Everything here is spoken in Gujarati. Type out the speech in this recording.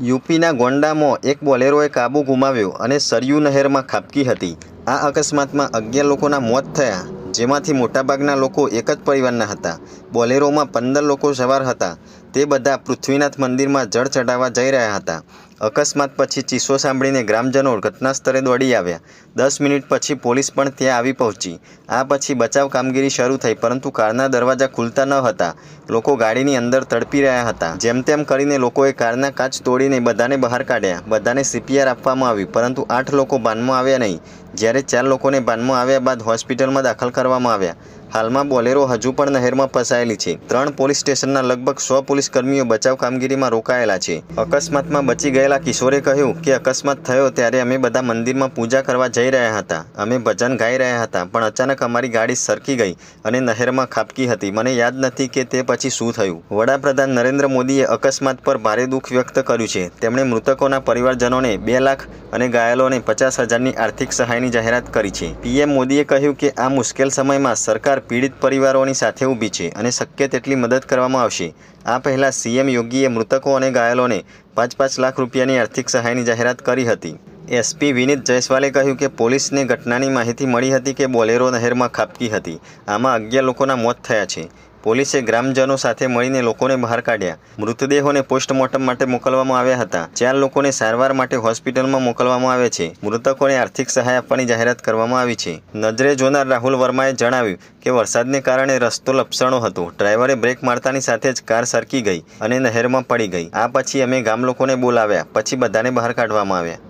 યુપીના ગોંડામાં એક બોલેરોએ કાબુ ગુમાવ્યો અને સરયુ નહેરમાં ખાબકી હતી. આ અકસ્માતમાં અગિયાર લોકોના મોત થયા, જેમાંથી મોટાભાગના લોકો એક જ પરિવારના હતા. બોલેરોમાં પંદર લોકો સવાર હતા. તે બધા પૃથ્વીનાથ મંદિરમાં જળ ચઢાવવા જઈ રહ્યા હતા. અકસ્માત પછી ચીસો સાંભળીને ગ્રામજનો ઘટના સ્થળે દોડી આવ્યા. દસ મિનિટ પછી પોલીસ પણ ત્યાં આવી પહોંચી. આ પછી બચાવ કામગીરી શરૂ થઈ, પરંતુ કારના દરવાજા ખુલતા ન હતા. લોકો ગાડીની અંદર તડપી રહ્યા હતા. જેમ તેમ કરીને લોકોએ કારના કાચ તોડીને બધાને બહાર કાઢ્યા. બધાને સીપીઆર આપવામાં આવ્યું, પરંતુ આઠ લોકો બાનમાં આવ્યા નહીં. જ્યારે ચાર લોકોને બાનમાં આવ્યા બાદ હોસ્પિટલમાં દાખલ કરવામાં આવ્યા. હાલમાં બોલેરો હજુ પણ નહેરમાં ફસાયેલી છે. ત્રણ પોલીસ સ્ટેશનના લગભગ સો પોલીસ કર્મીઓ બચાવ કામગીરીમાં રોકાયેલા છે. અકસ્માતમાં બચી ગયેલા કિશોરે કહ્યું કે અકસ્માત થયો ત્યારે અમે બધા મંદિરમાં પૂજા કરવા જઈ રહ્યા હતા. અમે ભજન ગાઈ રહ્યા હતા, પણ અચાનક અમારી ગાડી સરકી ગઈ અને નહેરમાં ખાબકી હતી. મને યાદ નથી કે તે પછી શું થયું. વડાપ્રધાન નરેન્દ્ર મોદીએ અકસ્માત પર ભારે દુઃખ વ્યક્ત કર્યું છે. તેમણે મૃતકોના પરિવારજનોને બે લાખ અને ઘાયલોને પચાસ હજારની આર્થિક સહાયની જાહેરાત કરી છે. પીએમ મોદીએ કહ્યું કે આ મુશ્કેલ સમયમાં સરકાર પીડિત પરિવારોની સાથે ઊભી છે અને શક્ય તેટલી મદદ કરવામાં આવશે. આ પહેલાં સીએમ યોગીએ મૃતકો અને ઘાયલોને પાંચ પાંચ લાખ રૂપિયાની આર્થિક સહાયની જાહેરાત કરી હતી. એસપી વિનીત જયસ્વાલે કહ્યું કે પોલીસને ઘટનાની માહિતી મળી હતી કે બોલેરો નહેરમાં ખાબકી હતી. આમાં અગિયાર લોકોના મોત થયા છે. પોલીસે ગ્રામજનો સાથે મળીને લોકોને બહાર કાઢ્યા. મૃતદેહોને પોસ્ટમોર્ટમ માટે મોકલવામાં આવ્યા હતા. ચાર લોકોને સારવાર માટે હોસ્પિટલમાં મોકલવામાં આવે છે. મૃતકોને આર્થિક સહાય આપવાની જાહેરાત કરવામાં આવી છે. નજરે જોનાર રાહુલ વર્માએ જણાવ્યું કે, વરસાદને કારણે રસ્તો લપસણો હતો. ડ્રાઈવરે બ્રેક મારતાની સાથે જ કાર સરકી ગઈ અને નહેરમાં પડી ગઈ. આ પછી અમે ગામ લોકોને બોલાવ્યા. પછી બધાને બહાર કાઢવામાં આવ્યા.